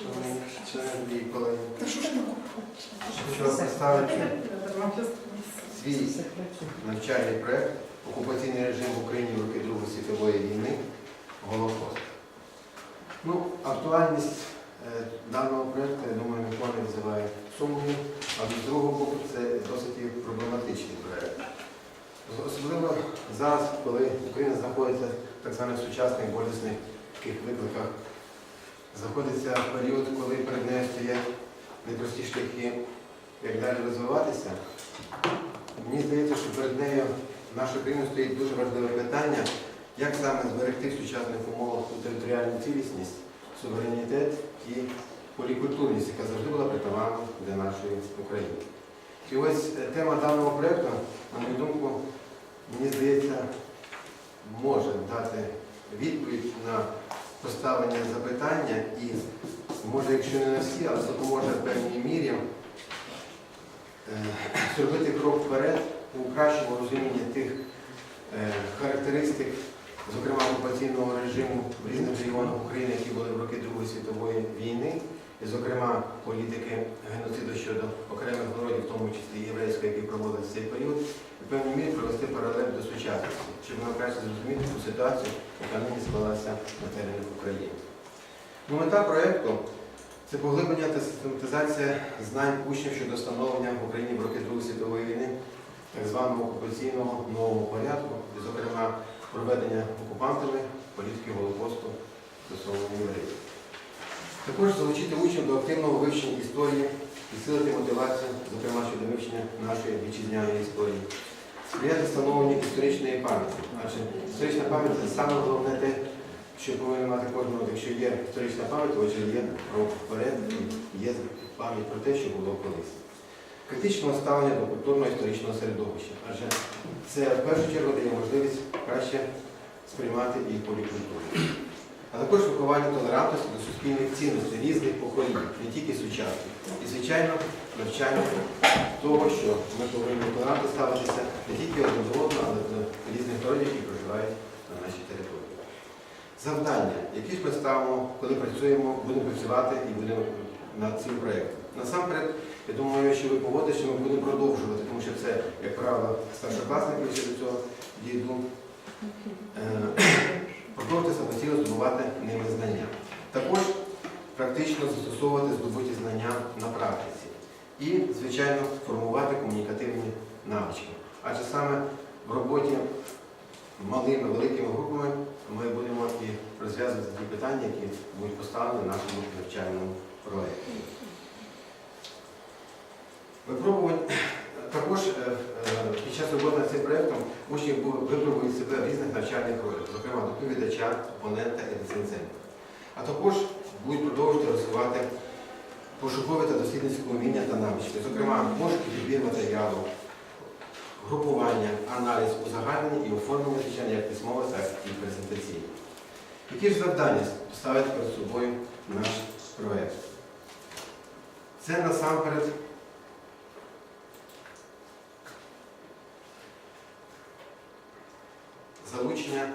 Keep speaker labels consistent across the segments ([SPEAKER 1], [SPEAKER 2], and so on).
[SPEAKER 1] Шановні члени колеги,
[SPEAKER 2] що
[SPEAKER 1] представити свій навчальний проєкт Окупаційний режим в Україні в роки Другої світової війни Голокост. Ну, актуальність е, даного проєкту, я думаю, нікого не визиває сумнівів, а з другого боку це досить проблематичний проєкт. Особливо зараз, коли Україна знаходиться так званих сучасних болісних таких викликах, знаходиться період, коли перед нею стоять непрості шляхи, як далі розвиватися. Мені здається, що перед нею нашою країною стоїть дуже важливе питання, як саме зберегти в сучасних умовах територіальну цілісність, суверенітет і полікультурність, яка завжди була притаманна для нашої України. І ось е, тема даного проєкту, на мою думку, мені здається, може дати відповідь на поставлення запитання і, може, якщо не на всі, але допоможе в певній мірі е, зробити крок вперед у кращому розумінні тих е, характеристик, зокрема окупаційного режиму в різних регіонах України, які були в роки Другої світової війни, і, зокрема, політики геноциду щодо окремих народів, в тому числі єврейської, які проводили в цей період, певній мірі провести паралель до сучасності, щоб ми краще зрозуміти ту ситуацію, яка нині склалася на теренах України. Ну, мета проєкту це поглиблення та систематизація знань учнів щодо встановлення в Україні в роки Другої світової війни так званого окупаційного нового порядку, і, зокрема, проведення окупантами політики Голокосту стосовно євреїв. Також залучити учнів до активного вивчення історії, підсилити мотивацію, зокрема щодо вивчення нашої вітчизняної історії, сприяти встановленню історичної пам'яті. Адже історична пам'ять це саме головне те, що повинен мати кожен. Якщо є історична пам'ять, отже є вперед, є пам'ять про те, що було колись. Критичного ставлення до культурно-історичного середовища, адже це в першу чергу дає можливість краще сприймати і полікультуру. А також виховання толерантності до суспільних цінностей різних поколінь, не тільки сучасних. І, звичайно, навчання того, що ми повинні толерантно ставитися не тільки один до одного, але до різних народів, які проживають на нашій території. Завдання, які ж ми ставимо, коли працюємо, будемо працювати і будемо над цим проєктом. Насамперед, я думаю, що ви погодите, що ми будемо продовжувати, тому що це, як правило, старшокласники ще до цього дійду. Е, Продовжувати самостійно здобувати ними знання. Також практично застосовувати здобуті знання на практиці. І, звичайно, формувати комунікативні навички. Адже саме в роботі малими, великими групами ми будемо і розв'язувати ті питання, які будуть поставлені в нашому навчальному проєкті. Випробувань також е, е, під час роботи над цим проєктом учні бу- випробують себе в різних навчальних ролях, зокрема доповідача, опонента і рецензента. А також будуть продовжувати розвивати пошукові та дослідницькі уміння та навички, зокрема пошук і підбір матеріалу, групування, аналіз, узагальнення і оформлення звичайно як письмове, так і презентаційне. Які ж завдання ставить перед собою наш проєкт? Це насамперед залучення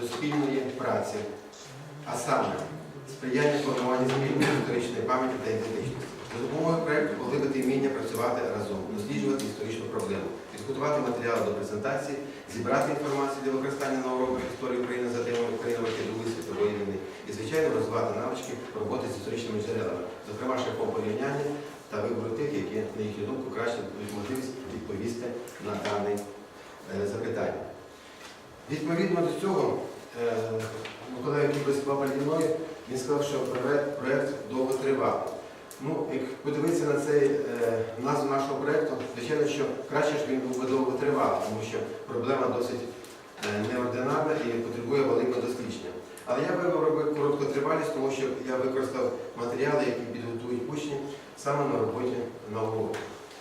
[SPEAKER 1] до спільної праці, а саме сприяння формуванню спільної історичної пам'яті та ідентичності. За допомогою проєкту поглибити вміння працювати разом, досліджувати історичну проблему, підготувати матеріали до презентації, зібрати інформацію для використання на уроках історії України за темою України Другої світової війни і, звичайно, розвивати навички роботи з історичними джерелами, зокрема шляхом порівняння та вибору тих, які, на їхню думку, краще дають можливість відповісти на дане е, запитання. Відповідно до цього, е, Микола, який виступав переді мною, він сказав, що проект довго тривав. Ну, як подивитися на цей е, назву нашого проєкту, звичайно, що краще ж він був би довго тривав, тому що проблема досить е, неординарна і потребує великого дослідження. Але я вибрав короткотривалість, тому що я використав матеріали, які підготують учні саме на роботі уроку.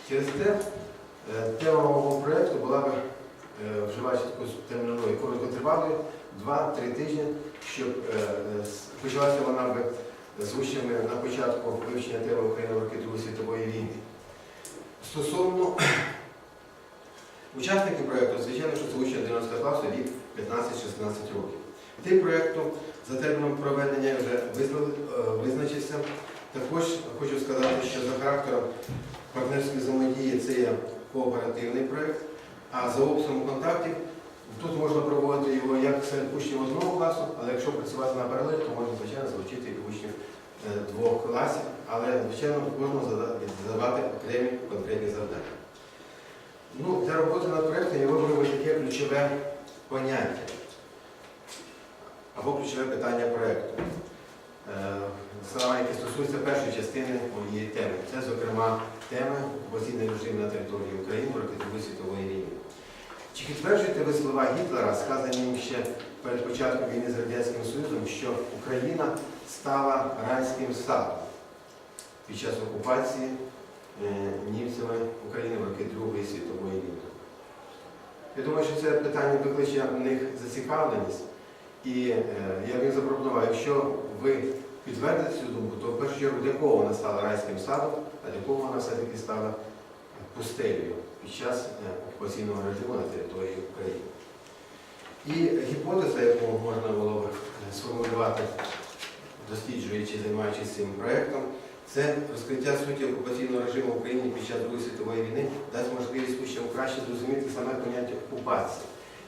[SPEAKER 1] Через те е, тема мого проєкту була би е, вживаючи таку термінологію короткотривалою 2-3 тижні, щоб е, е, почалася вона би з учнями на початку вивчення теми України в роки Другої світової війни. Стосовно учасників проєкту, звичайно, що це учні 11 класу вік 15-16 років. Метою проєкту За терміном проведення вже е, визначився. Також хочу сказати, що за характером партнерської взаємодії це є кооперативний проєкт, а за обсягом контактів тут можна проводити його як серед учнів одного класу, але якщо працювати на паралель, то можна, звичайно, залучити і учнів е, двох класів, але, звичайно, зада- задавати окремі конкретні завдання. Ну, для роботи над проєктом я вибрав таке ключове поняття або ключове питання проєкту. Е, Слова, які стосуються першої частини моєї теми. Це, зокрема, тема окупаційний режим на території України в роки Другої світової війни. Чи підтверджуєте ви слова Гітлера, сказані їм ще перед початком війни з Радянським Союзом, що Україна стала райським садом під час окупації е, німцями України в роки Другої світової війни? Я думаю, що це питання викличе в них зацікавленість. І е, я б їм запропонував, якщо ви підтвердите цю думку, то в першу чергу для кого вона стала райським садом, а для кого вона все-таки стала пустелею під час е, окупаційного режиму на території України. І гіпотеза, яку можна було е, сформулювати, досліджуючи, займаючись цим проєктом, це розкриття суті окупаційного режиму в Україні під час Другої світової війни дасть можливість учням краще зрозуміти саме поняття окупації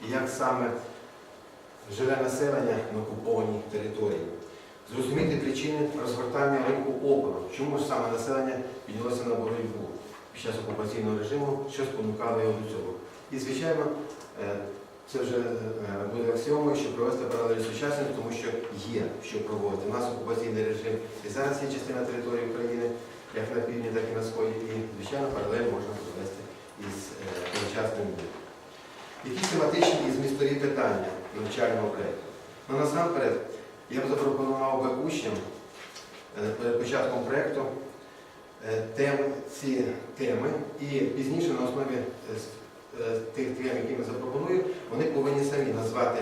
[SPEAKER 1] і як саме живе населення на окупованій території. Зрозуміти причини розгортання ринку опору, чому ж саме населення піднялося на боротьбу під час окупаційного режиму, що спонукало його до цього. І, звичайно, е, це вже е, буде аксіомою, що провести паралелі сучасності, тому що є що проводити. У нас окупаційний режим і зараз є частина території України, як на півдні, так і на сході. І, звичайно, паралель можна провести із е, тогочасним днем. Які тематичні і змістові питання навчального проєкту? Ну, насамперед, я б запропонував би учням е, перед початком проєкту е, теми, ці теми, і пізніше на основі е, е, тих тем, які ми запропоную, вони повинні самі назвати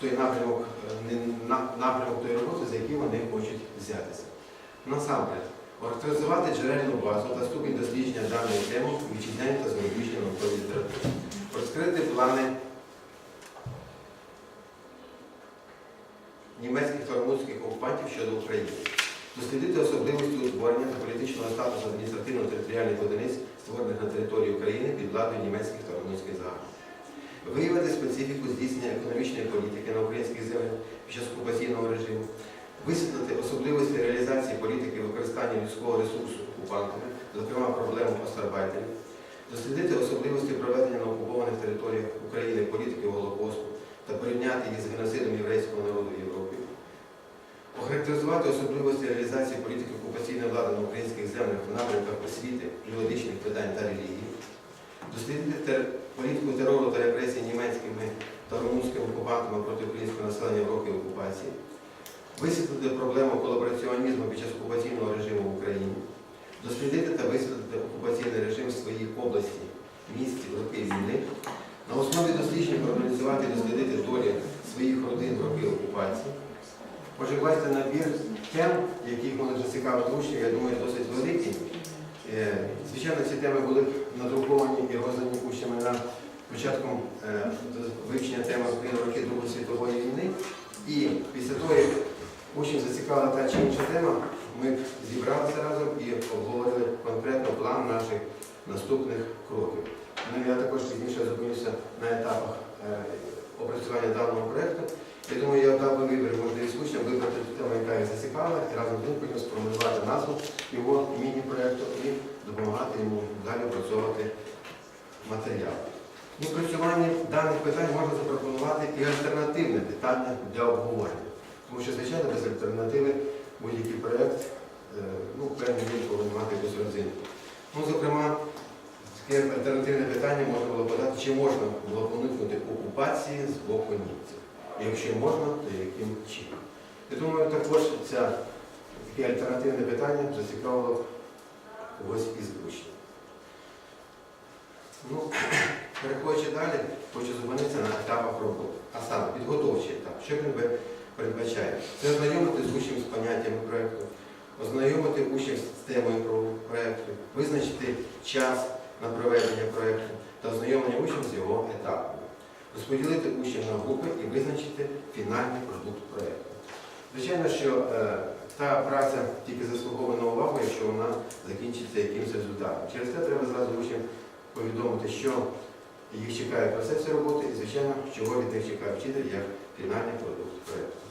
[SPEAKER 1] той напрямок, напрямок тої роботи, за який вони хочуть взятися. Насамперед, характеризувати джерельну базу та ступінь дослідження даної теми вітчизняній та зарубіжній науковій літературі. Розкрити плани німецьких та румунських окупантів щодо України. Дослідити особливості утворення та політичного статусу адміністративно-територіальних одиниць, створених на території України під владою німецьких та румунських загарбників. Виявити специфіку здійснення економічної політики на українських землях під час окупаційного режиму, висвітлити особливості реалізації політики використання людського ресурсу окупантами, зокрема проблему остарбайтерів, дослідити особливості проведення на окупованих територіях України політики Голокосту та порівняти їх з геноцидом єврейського народу в Європі, охарактеризувати особливості реалізації політики окупаційної влади на українських землях в напрямках освіти, юридичних питань та релігії, дослідити політику терору та репресій німецькими та румунськими окупантами проти українського населення в роки окупації, висвітлити проблему колабораціонізму під час окупаційного режиму в Україні, дослідити та висвітлити окупаційний режим в своїй області, місті роки війни, на основі досліджень проаналізувати і дослідити долі своїх родин в роки окупації. Отже, бачите, набір тем, яких вони вже цікавить учнів, я думаю, досить великий. Е, Звичайно, ці теми були надруковані і роздані учнями на початком е, вивчення теми роки Другої світової війни. І після того, як учнів зацікавила та чи інша тема, ми зібралися разом і обговорили конкретно план наших наступних кроків. Ну, я також пізніше зупинюся на етапах е, опрацювання даного проєкту. Я думаю, я дав би вибір можливість учням вибрати ту тему, яка їх зацікавила, і разом з ним потім сформулювати назву його міні-проєкту і допомагати йому далі опрацьовувати матеріал. В опрацюванні даних питань можна запропонувати і альтернативне питання для обговорення. Тому що, звичайно, без альтернативи будь-який проєкт е, ну, певний він повинен мати якусь родзинку. Ну, зокрема, таке альтернативне питання можна було подати, чи можна було уникнути окупації з боку німців. Якщо можна, то яким чином? Я думаю, також ця, таке альтернативне питання зацікавило когось із учнів. Ну, переходячи далі, хочу зупинитися на етапах роботи. А саме підготовчий етап. Що він передбачає? Це ознайомити з учнем з поняттями проєкту, ознайомити учнів з темою проєкту, визначити час на проведення проєкту та ознайомлення учнів з його етапами розподілити учнів на групи і визначити фінальний продукт проєкту. Звичайно, що е, та праця тільки заслуговує на увагу, якщо вона закінчиться якимось результатом. Через це треба зразу учням повідомити, що їх чекає в процесі роботи і, звичайно, чого від них чекає вчитель як фінальний продукт проєкту.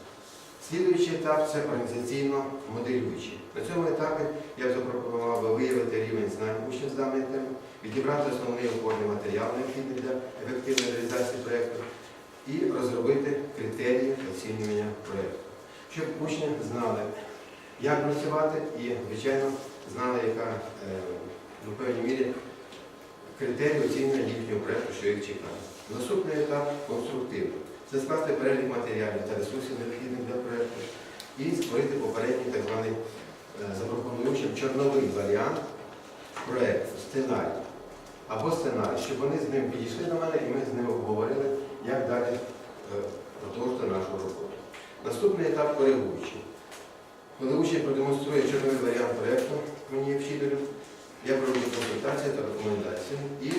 [SPEAKER 1] Слідуючий етап це організаційно моделюючий. На цьому етапі я б запропонував би виявити рівень знань учнів з даної теми, відібрати основний опорний матеріал, необхідний для ефективної реалізації проєкту, і розробити критерії оцінювання проєкту, щоб учні знали, як працювати і, звичайно, знали, яка е, ну, в певній мірі критерії оцінювання їхнього проєкту, що їх чекає. Наступний етап конструктивний. Це скласти перелік матеріалів та ресурсів необхідних для проєкту і створити попередній так званий е, запропонуючим чорновий варіант проєкту, сценарій або сценарій, щоб вони з ним підійшли до мене і ми з ними обговорили, як далі е, продовжити нашу роботу. Наступний етап коригуючий. Коли учень продемонструє чорновий варіант проєкту мені вчителю, я проведу консультацію та рекомендації і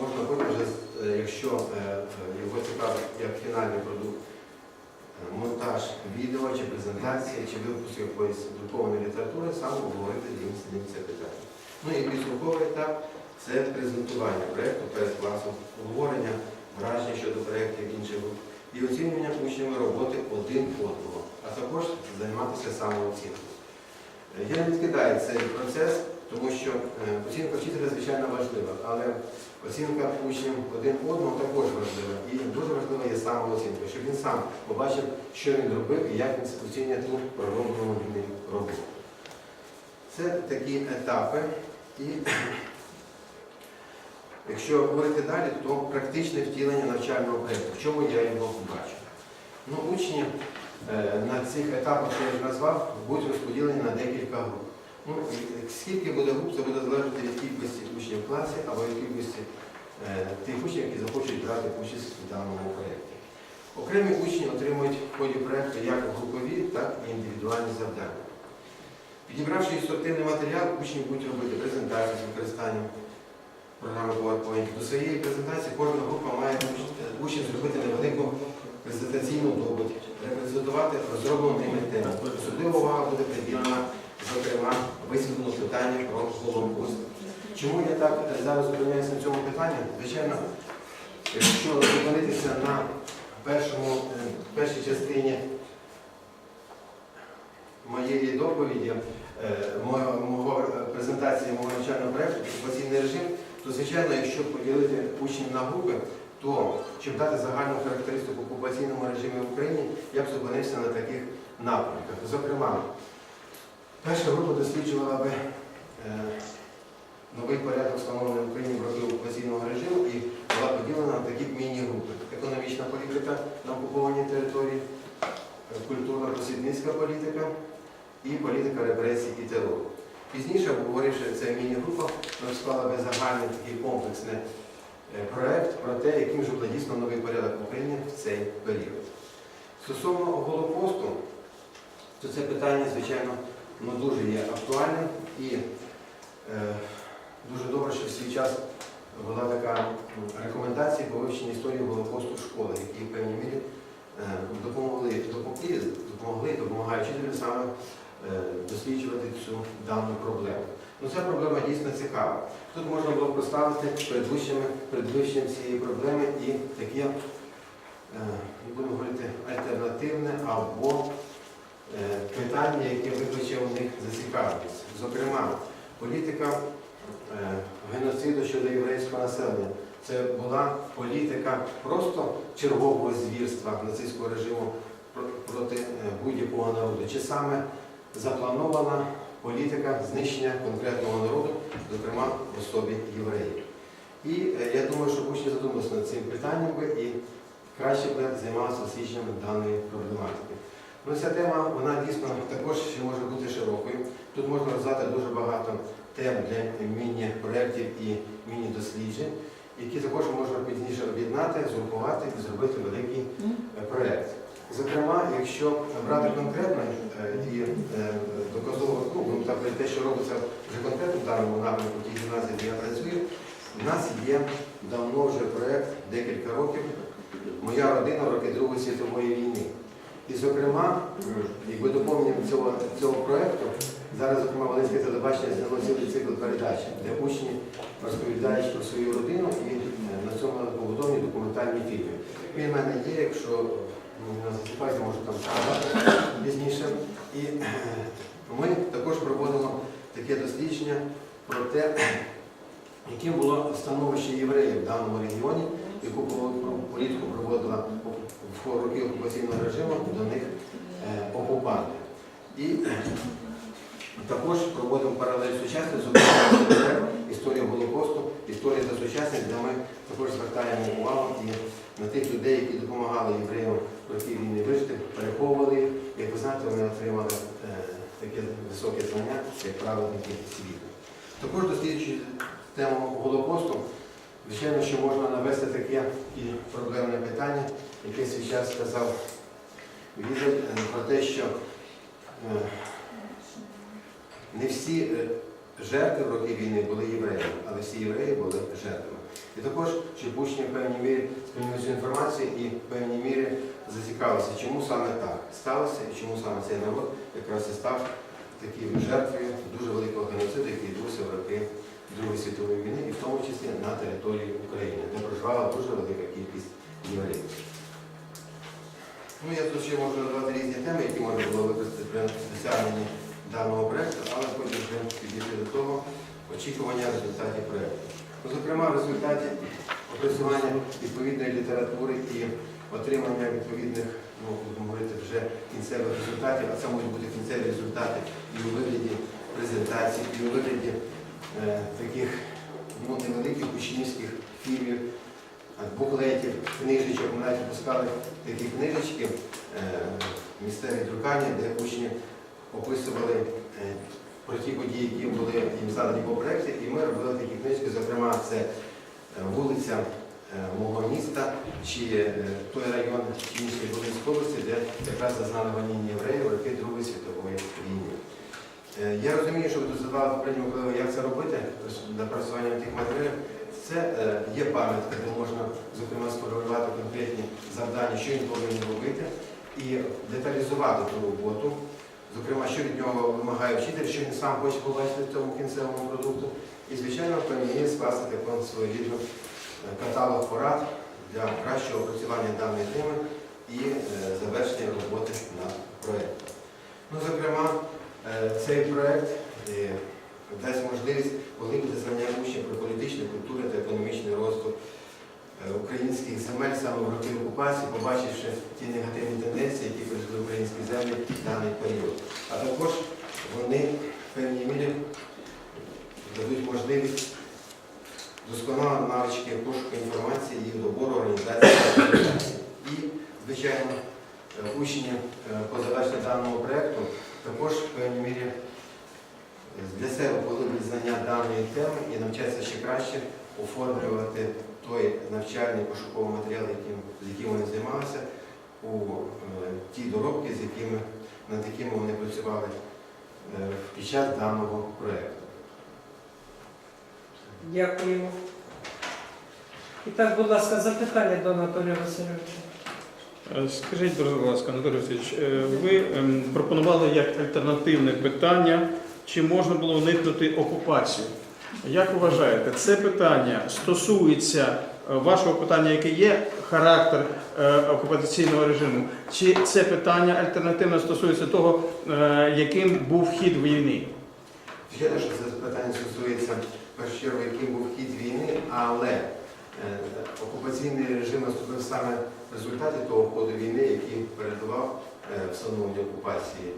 [SPEAKER 1] можна потім вже, якщо е, е, його цікавить як фінальний продукт, е, монтаж відео чи презентації, чи випуск якоїсь друкованої літератури, саме обговорити з ним це питання. Ну і підсумковий етап це презентування проєкту перед класом, обговорення враження щодо проєктів інших груп і оцінювання учнями роботи один одного, а також займатися самооцінкою. Я не відкидаю цей процес, тому що е, оцінка вчителя звичайно важлива, але оцінка учнів один одного також важлива. І дуже важлива є самооцінка, щоб він сам побачив, що він робив і як він оцінює ту пророблену ним роботу. Це такі етапи. І якщо говорити далі, то практичне втілення навчального проєкту. В чому я його бачу? Ну, учні на цих етапах, що я назвав, будуть розподілені на декілька груп. Ну, скільки буде груп, це буде залежати від кількості учнів в класі або від кількості е, тих учнів, які захочуть брати участь у даному проєкті. Окремі учні отримують в ході проєкту як групові, так і індивідуальні завдання. Підібравши інструктивний матеріал, учні будуть робити презентацію з використанням програми PowerPoint. До своєї презентації кожна група має учнів зробити невелику презентаційну доповідь, репрезентувати розроблену ними тему. Особлива увага буде приділена, зокрема, висвітлену питання про Голокост. Чому я так е, зараз зупиняюся на цьому питанні? Звичайно, якщо зупинитися на першому, е, першій частині моєї доповіді, е, мого, презентації мого навчального проєкту «Окупаційний режим», то звичайно, якщо поділити учнів на групи, то щоб дати загальну характеристику окупаційному режимі в Україні, я б зупинився на таких напрямках. Зокрема, перша група досліджувала би е, новий порядок встановлений в Україні в роки окупаційного режиму і була поділена на такі міні-групи. Економічна політика на окупованій території, е, культурно-просвітницька політика і політика репресій і терору. Пізніше, обговоривши це міні-група, ми склала би загальний такий комплексний е, проект про те, яким же буде дійсно новий порядок в Україні в цей період. Стосовно Голокосту, то це питання, звичайно, ну, дуже є актуальним і е, дуже добре, що в свій час була така рекомендація по вивченню історії Голокосту в школах, які в певній мірі е, допомогли, допомогли, допомагають вчителям саме е, досліджувати цю дану проблему. Ну, ця проблема дійсно цікава. Тут можна було поставити перед вищими, перед вивченням цієї проблеми і таке, е, будемо говорити, альтернативне або е, питання, яке викличе у них зацікавленість. Зокрема, політика е, геноциду щодо єврейського населення. Це була політика просто чергового звірства нацистського режиму проти будь-якого народу. Чи саме запланована політика знищення конкретного народу, зокрема в особі євреїв. І е, я думаю, що учні задумалися над цим питанням би і краще би займалися дослідженням даної проблематики. Ну, ця тема, вона дійсно також ще може бути широкою. Тут можна роздати дуже багато тем для міні-проєктів і міні-досліджень, які також можна пізніше об'єднати, згрупувати і зробити великий е, проєкт. Зокрема, якщо брати конкретно е, і так говорити, те, що робиться вже конкретно в даному напрямку тій гімназії, де я працюю, у нас є давно вже проєкт, декілька років, Моя родина в роки Другої світової війни. І, зокрема, якби доповненням цього, цього проєкту, зараз, зокрема, Волинське телебачення зняло цілий цикл передач, де учні розповідають про свою родину і е, на цьому побудовані документальні фільми. Він в мене є, якщо ну, не засипається, можу там сказати пізніше. Е, ми також проводимо таке дослідження про те, яким було становище євреїв в даному регіоні, яку політику проводила в роки окупаційного режиму до них е, окупанти. І також проводимо паралель сучасних зокрема історію Голокосту, історія та сучасність, де ми також звертаємо увагу і на тих людей, які допомагали євреям в роки війни вижити, переховували їх. Як ви знаєте, вони отримали е, таке високе звання, як праведники світу. Також досліджуючи тему Голокосту, звичайно, що можна навести таке і проблемне питання, яке свій час сказав Відель е, про те, що е, не всі е, жертви в роки війни були євреями, але всі євреї були жертвами. І також, щоб учні в певній мірі сприйняли цю інформацію і в певній мірі зацікавилися, чому саме так сталося і чому саме цей народ якраз і став такою жертвою дуже великого геноциду, який відбувся в роки Другої світової війни, і в тому числі на території України, де проживала дуже велика кількість євреїв. Ну, я тут ще можу назвати різні теми, які можна було використати при досягненні даного проєкту, але потім вже підійти до того очікування результатів проєкту. Ну, зокрема, в результаті опрацювання відповідної літератури і отримання відповідних, ну, говорити, вже кінцевих результатів, а це можуть бути кінцеві результати і у вигляді презентацій, і у вигляді е, таких ну, невеликих учнівських фільмів, е, буклетів, книжечок. Ми навіть випускали такі книжечки, е, місцеві друкання, де учні описували е, про ті події, які були їм задані по проєкті, і ми робили такі книжки, зокрема, це е, вулиця мого міста, чи е, той район Київської Волинської області, де якраз зазнали гоніння євреїв роки Другої світової війни. Е, Я розумію, що ви тут задавали попередньо, коли як це робити, напрацювання тих матеріалів. Це е, є пам'ятка, де можна, зокрема, сформулювати конкретні завдання, що він повинен робити, і деталізувати ту роботу. Зокрема, що від нього вимагає вчитель, що він сам хоче побачити в цьому кінцевому продукту. І, звичайно, мені скласти таку своєрідну е, каталог порад для кращого опрацювання даної теми і е, завершення роботи над проєктом. Ну, зокрема, е, цей проєкт е, дасть можливість поглибити знання учнів про політичну, культуру та економічний розвиток українських земель саме в роки окупації, побачивши ті негативні тенденції, які прийшли в українські землі в даний період. А також вони в певній мірі дадуть можливість навички пошуку інформації і добору організації. І, звичайно, е, учні е, по завершенню даного проєкту також в певній мірі е, для себе поглиблять знання даної теми і навчаться ще краще оформлювати той навчальний пошуковий матеріал, яким, з яким вони займалися, у ті доробки, з якими, над якими вони працювали під час даного проєкту.
[SPEAKER 2] Дякуємо. І так, будь ласка, запитання до Анатолія Васильовича.
[SPEAKER 3] Е, Скажіть, будь ласка, Анатолій Васильович, е, ви ем, пропонували як альтернативне питання, чи можна було уникнути окупацію? Як вважаєте, це питання стосується е, вашого питання, яке є характер окупаційного режиму, чи це питання альтернативно стосується того, яким був хід війни?
[SPEAKER 1] Звичайно, що це питання стосується чергу, яким був хід війни, але окупаційний режим наступив саме в результаті того ходу війни, який передував е, встановленню окупації.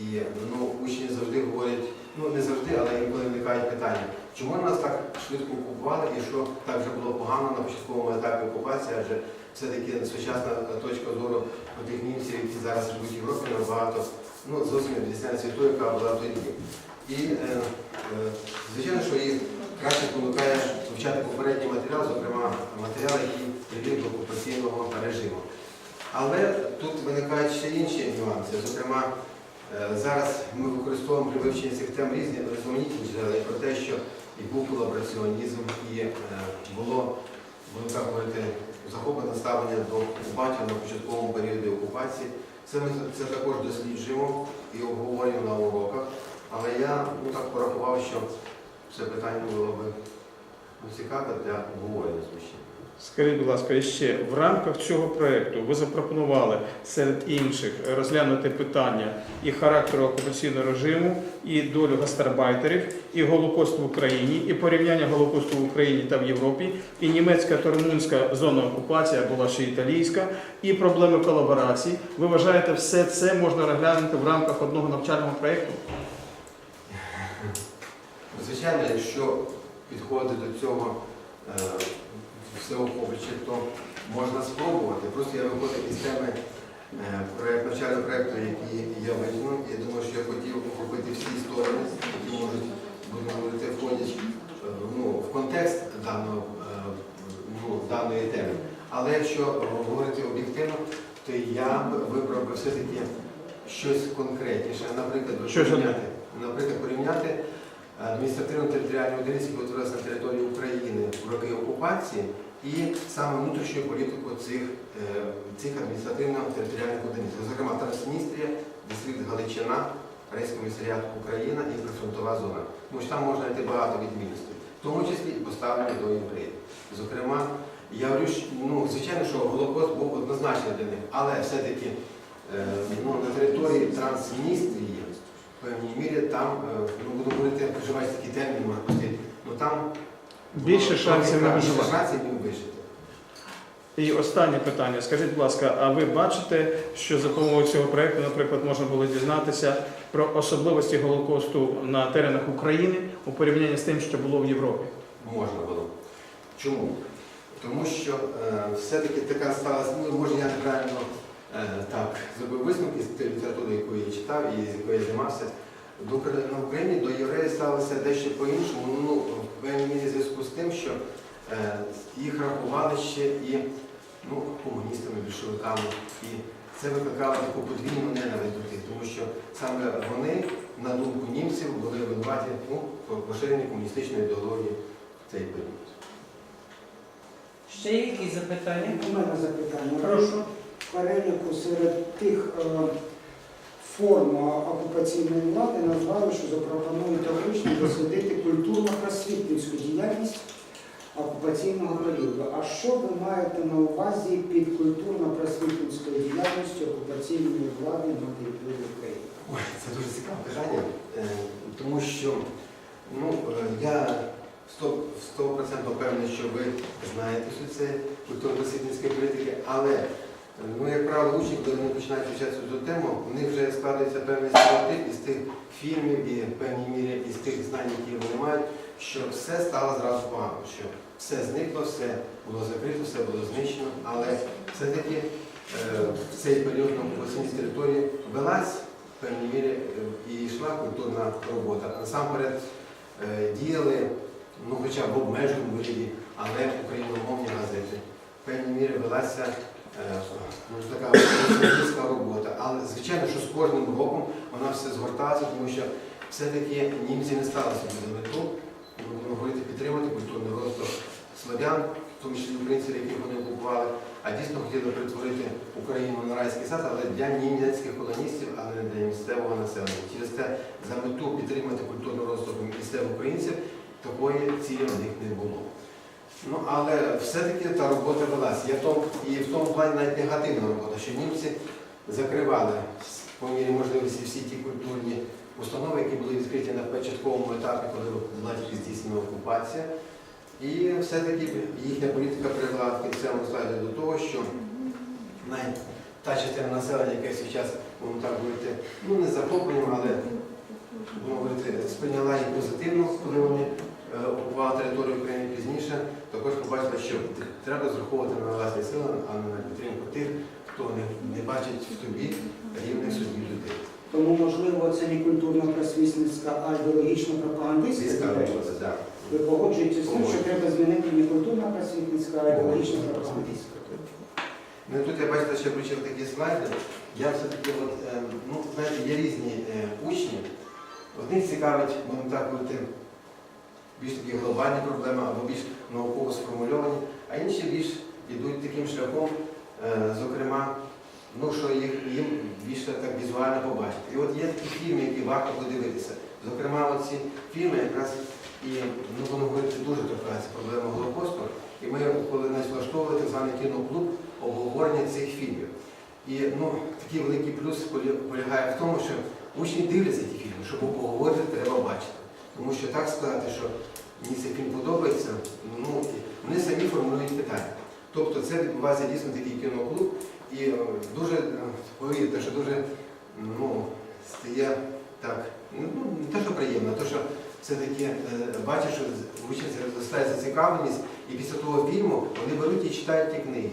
[SPEAKER 1] І ну, учні завжди говорять, ну не завжди, але інколи виникають питання, чому нас так швидко окупували і що так вже було погано на початковому етапі окупації, адже все-таки сучасна точка зору тих німців, які зараз живуть в Європі, набагато ну, зовсім відрізняється від тої, яка була тоді. І, е, е, звичайно, що їх краще спонукає вивчати попередній матеріал, зокрема матеріал, який привів до окупаційного режиму. Але тут виникають ще інші нюанси. Зокрема, е, зараз ми використовуємо при вивченні цих тем різні різноманітні джерела про те, що і був колабораціонізм, і е, було, будемо так говорити, захоплене ставлення до окупантів на початковому періоді окупації. Це ми це також досліджуємо і обговорюємо на уроках. Але я ну, так порахував, що це питання було би цікаве для обговорення звичайно.
[SPEAKER 3] Скажіть, будь ласка, ще в рамках цього проєкту ви запропонували серед інших розглянути питання і характеру окупаційного режиму, і долю гастарбайтерів, і Голокост в Україні, і порівняння Голокосту в Україні та в Європі, і німецька та румунська зона окупації, була ще італійська, і проблеми колаборації. Ви вважаєте, все це можна розглянути в рамках одного навчального проєкту?
[SPEAKER 1] Звичайно, якщо підходити до цього е, всеохоплююче, то можна спробувати. Просто я виходив із теми е, проект, навчального проєкту, який я витягнув. Я думаю, що я хотів охопити всі сторони, які можуть говорити, входять ну, в контекст даного, е, ну, даної теми. Але якщо говорити об'єктивно, то я б вибрав би все-таки щось конкретніше, наприклад, порівняти, наприклад, порівняти адміністративно-територіальні одиниці, які утворилися на території України в роки окупації, і саме внутрішню політику цих, е, цих адміністративно-територіальних одиниць. Зокрема, Трансністрія, Дистрикт Галичина, Рейськомісаріат Україна і прифронтова зона. Тому що там можна знайти багато відмінностей, в тому числі і поставлення до євреїв. Зокрема, я говорю, ну, звичайно, що Голокост був однозначний для них, але все-таки е, ну, на території Трансністрії в певній мірі там, е, ну буду говорити, вживається такий термін, може пустити, ну там
[SPEAKER 3] Більше шансів на
[SPEAKER 1] більше шансів ніж вижити.
[SPEAKER 3] І останнє питання. Скажіть, будь ласка, а ви бачите, що за допомогою цього проєкту, наприклад, можна було дізнатися про особливості Голокосту на теренах України у порівнянні з тим, що було в Європі?
[SPEAKER 1] Можна було. Чому? Тому що е, все-таки така сталася, ну може я неправильно так зробив висновки з тієї літератури, яку я читав і з якою я займався. На Україні до євреїв ставилося дещо по-іншому, ну в певній мірі зв'язку з тим, що е, їх рахували ще і ну, комуністами, більшовиками. І це викликало таку подвійну ненависть до тих, тому що саме вони, на думку німців, були винуваті ну, поширенні комуністичної ідеології в цей період.
[SPEAKER 2] Ще є якісь запитання?
[SPEAKER 4] У мене запитання.
[SPEAKER 2] Прошу.
[SPEAKER 4] Переліку серед тих е, форм окупаційної влади назвали, що запропонують точно дослідити культурно-просвітницьку діяльність окупаційного періоду. А що ви маєте на увазі під культурно-просвітницькою діяльністю окупаційної влади на території України?
[SPEAKER 1] Ой, це дуже цікаве питання, е, тому що ну, е, я 100%, 100% певний, що ви знаєте що це культурно-дослідницької політики, але ну, як правило, учні, коли вони починають вивчати цю тему, у них вже складається певний стереотип із тих фільмів і в певній мірі із тих знань, які вони мають, що все стало зразу погано, що все зникло, все було закрито, все було знищено, але все-таки е, в цей період на окупаційній території велась в певній мірі е, і йшла культурна робота. Насамперед е, діяли, ну хоча б в обмеженому вигляді, але україномовні газети. В певній мірі велася е, така українська робота. Але звичайно, що з кожним роком вона все згорталася, тому що все-таки німці не стали собі за мету будемо говорити, підтримати культурний розвиток славян, в тому числі українців, яких вони окупували, а дійсно хотіли перетворити Україну на райський сад, але для німецьких колоністів, а не для місцевого населення. Через те за мету підтримати культурний розвиток місцевих українців такої цілі в них не було. Ну, але все-таки та робота велася. Я в і в тому плані навіть негативна робота, що німці закривали по мірі можливості всі ті культурні установи, які були відкриті на початковому етапі, коли була здійснена окупація. І все-таки їхня політика привела в кінцевому стадії до того, що навіть та частина населення, свій час, будемо так говорити, ну не захопленням, але будемо говорити, сприйняла її позитивно, коли вони е, окупували територію України пізніше, також побачила, що треба зраховувати на власні сили, а не на підтримку тих, хто не, не бачить в тобі рівних собі людей.
[SPEAKER 4] Тому, можливо, це не культурно-просвітницька, а ідеологічно-пропагандистська
[SPEAKER 1] Звісно,
[SPEAKER 4] діяльність?
[SPEAKER 1] це так.
[SPEAKER 4] Ви погоджуєтеся з тим, що треба змінити не культурно-просвітницька, а ідеологічно-пропагандистська?
[SPEAKER 1] Ну тут я бачите, ще включив такі слайди. Я все-таки, от, е, ну, знаєте, є різні е, учні. Одних цікавить, будемо так говорити, більш такі глобальні проблеми або більш науково сформульовані, а інші більш йдуть таким шляхом, е, зокрема, ну що їх їм більше так візуально побачити. І от є такі фільми, які варто подивитися. Зокрема, оці фільми якраз і ну воно говорить дуже торкається проблеми Голокосту. І ми коли нас влаштовували так званий кіноклуб обговорення цих фільмів. І ну, такий великий плюс полягає в тому, що учні дивляться ті фільми, щоб поговорити, треба бачити. Тому що так сказати, що мені цей фільм подобається, ну вони самі формулюють питання. Тобто це відбувається дійсно такий кіноклуб, і е, дуже е, повірте, що дуже ну, стає так, ну не те, що приємно, а те, що все-таки е, бачиш, що з- учень зростає зацікавленість, і після того фільму вони беруть і читають ті книги,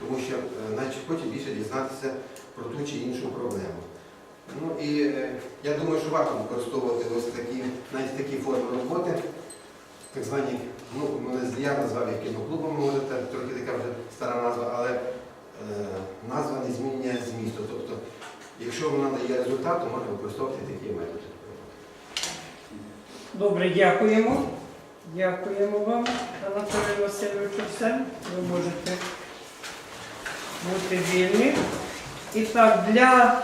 [SPEAKER 1] тому що наче хочуть більше дізнатися про ту чи іншу проблему. Ну і е, я думаю, що варто використовувати ось такі, навіть такі форми роботи, так звані, ну я назвав їх кіноклубом, може трохи така вже стара назва, але е, назва не змінює змісту. Тобто, якщо вона дає результат, то можна використовувати такі методи.
[SPEAKER 2] Добре, дякуємо. Дякуємо вам, Анатолію Васильовичу. Все, ви можете бути вільні. І так, для.